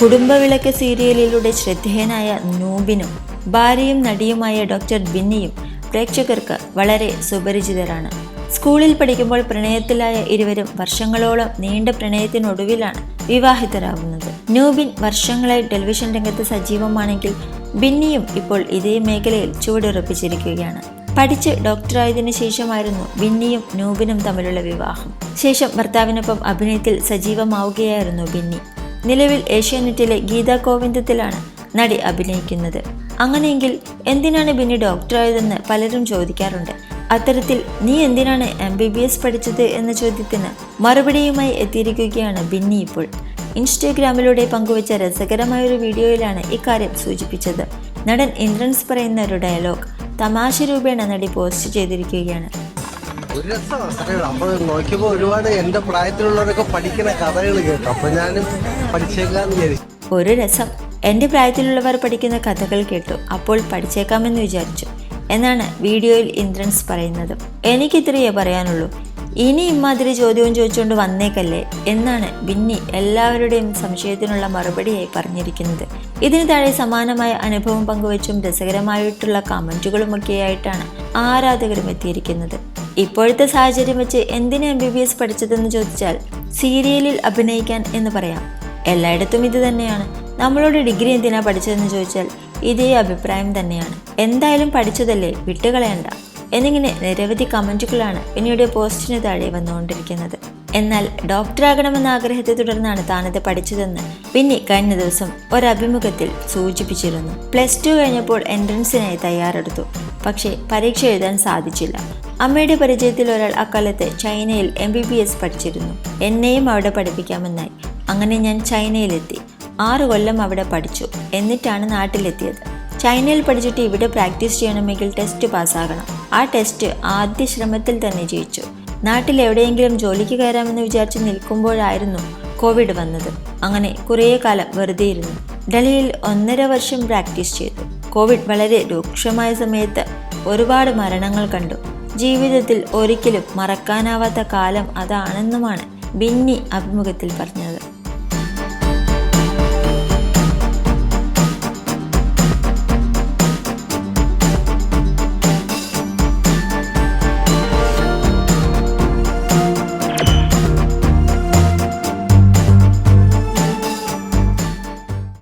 കുടുംബവിളക്ക് സീരിയലിലൂടെ ശ്രദ്ധേയനായ നൂബിനും ഭാര്യയും നടിയുമായ ഡോക്ടർ ബിന്നിയും പ്രേക്ഷകർക്ക് വളരെ സുപരിചിതരാണ്. സ്കൂളിൽ പഠിക്കുമ്പോൾ പ്രണയത്തിലായ ഇരുവരും വർഷങ്ങളോളം നീണ്ട പ്രണയത്തിനൊടുവിലാണ് വിവാഹിതരാകുന്നത് നൂബിൻ വർഷങ്ങളായി ടെലിവിഷൻ രംഗത്ത് സജീവമാണെങ്കിൽ ബിന്നിയും ഇപ്പോൾ ഇതേ മേഖലയിൽ ചുവടുറപ്പിച്ചിരിക്കുകയാണ്. പഠിച്ച് ഡോക്ടറായതിനു ശേഷമായിരുന്നു ബിന്നിയും നൂബിനും തമ്മിലുള്ള വിവാഹം. ശേഷം ഭർത്താവിനൊപ്പം അഭിനയത്തിൽ സജീവമാവുകയായിരുന്നു ബിന്നി. നിലവിൽ ഏഷ്യാനെറ്റിലെ ഗീതാ ഗോവിന്ദത്തിലാണ് നടി അഭിനയിക്കുന്നത്. അങ്ങനെയെങ്കിൽ എന്തിനാണ് ബിന്നി ഡോക്ടറായതെന്ന് പലരും ചോദിക്കാറുണ്ട്. അത്തരത്തിൽ നീ എന്തിനാണ് എം ബി ബി എസ് പഠിച്ചത് എന്ന ചോദ്യത്തിന് മറുപടിയുമായി എത്തിയിരിക്കുകയാണ് ബിന്നി ഇപ്പോൾ. ഇൻസ്റ്റഗ്രാമിലൂടെ പങ്കുവച്ച രസകരമായ ഒരു വീഡിയോയിലാണ് ഇക്കാര്യം സൂചിപ്പിച്ചത്. നടൻ ഇന്ദ്രൻസ് പറയുന്ന ഒരു ഡയലോഗ് തമാശ രൂപേണ നടി പോസ്റ്റ് ചെയ്തിരിക്കുകയാണ്. ഒരു രസമാണ് അപ്പൊ നോക്കിയപ്പോ ഒരുപാട് എന്റെ പ്രായത്തിലുള്ളവരൊക്കെ പഠിക്കുന്ന കഥകൾ കേട്ടു. അപ്പൊ ഞാനും പഠിച്ചേക്കാന്ന് വിചാരിച്ചു. ഒരു രസം. എന്റെ പ്രായത്തിലുള്ളവർ പഠിക്കുന്ന കഥകൾ കേട്ടു. അപ്പോൾ പഠിച്ചേക്കാമെന്ന് വിചാരിച്ചു. എന്നാണ് വീഡിയോയിൽ ഇന്ദ്രൻസ് പറയുന്നത്. എനിക്കിത്രയേ പറയാനുള്ളൂ. ഇനി ഇമാതിരി ചോദ്യവും ചോദിച്ചുകൊണ്ട് വന്നേക്കല്ലേ എന്നാണ് ബിന്നി എല്ലാവരുടെയും സംശയത്തിനുള്ള മറുപടിയായി പറഞ്ഞിരിക്കുന്നത്. ഇതിന് താഴെ സമാനമായ അനുഭവം പങ്കുവച്ചും രസകരമായിട്ടുള്ള കമന്റുകളുമൊക്കെയായിട്ടാണ് ആരാധകരും എത്തിയിരിക്കുന്നത്. ഇപ്പോഴത്തെ സാഹചര്യം വെച്ച് എന്തിന് എം ബി ബി എസ് പഠിച്ചതെന്ന് ചോദിച്ചാൽ സീരിയലിൽ അഭിനയിക്കാൻ എന്ന് പറയാം. എല്ലായിടത്തും ഇത് തന്നെയാണ്. നമ്മളോട് ഡിഗ്രി എന്തിനാ പഠിച്ചതെന്ന് ചോദിച്ചാൽ ഇതേ അഭിപ്രായം തന്നെയാണ്. എന്തായാലും പഠിച്ചതല്ലേ? വിട്ടുകളയണ്ട. എന്നിങ്ങനെ നിരവധി കമന്റുകളാണ് പിന്നീട് പോസ്റ്റിന് താഴെ വന്നുകൊണ്ടിരിക്കുന്നത്. എന്നാൽ ഡോക്ടറാകണമെന്ന ആഗ്രഹത്തെ തുടർന്നാണ് താനത് പഠിച്ചതെന്ന് പിന്നെ കഴിഞ്ഞ ദിവസം ഒരഭിമുഖത്തിൽ സൂചിപ്പിച്ചിരുന്നു. പ്ലസ് ടു കഴിഞ്ഞപ്പോൾ എൻട്രൻസിനായി തയ്യാറെടുത്തു. പക്ഷേ പരീക്ഷ എഴുതാൻ സാധിച്ചില്ല. അമ്മയുടെ പരിചയത്തിൽ ഒരാൾ അക്കാലത്ത് ചൈനയിൽ എം ബി ബി എസ് പഠിച്ചിരുന്നു. എന്നെയും അവിടെ പഠിപ്പിക്കാമെന്നായി. അങ്ങനെ ഞാൻ ചൈനയിലെത്തി. ആറു കൊല്ലം അവിടെ പഠിച്ചു. എന്നിട്ടാണ് നാട്ടിലെത്തിയത്. ചൈനയിൽ പഠിച്ചിട്ട് ഇവിടെ പ്രാക്ടീസ് ചെയ്യണമെങ്കിൽ ടെസ്റ്റ് പാസ്സാകണം. ആ ടെസ്റ്റ് ആദ്യ ശ്രമത്തിൽ തന്നെ ജയിച്ചു. നാട്ടിൽ എവിടെയെങ്കിലും ജോലിക്ക് കയറാമെന്ന് വിചാരിച്ച് നിൽക്കുമ്പോഴായിരുന്നു കോവിഡ് വന്നത്. അങ്ങനെ കുറേ കാലം വെറുതെ ഇരുന്നു ഡൽഹിയിൽ ഒന്നര വർഷം പ്രാക്ടീസ് ചെയ്തു. കോവിഡ് വളരെ രൂക്ഷമായ സമയത്ത് ഒരുപാട് മരണങ്ങൾ കണ്ടു. ജീവിതത്തിൽ ഒരിക്കലും മറക്കാനാവാത്ത കാലം അതാണെന്നുമാണ് ബിന്നി അഭിമുഖത്തിൽ പറഞ്ഞത്.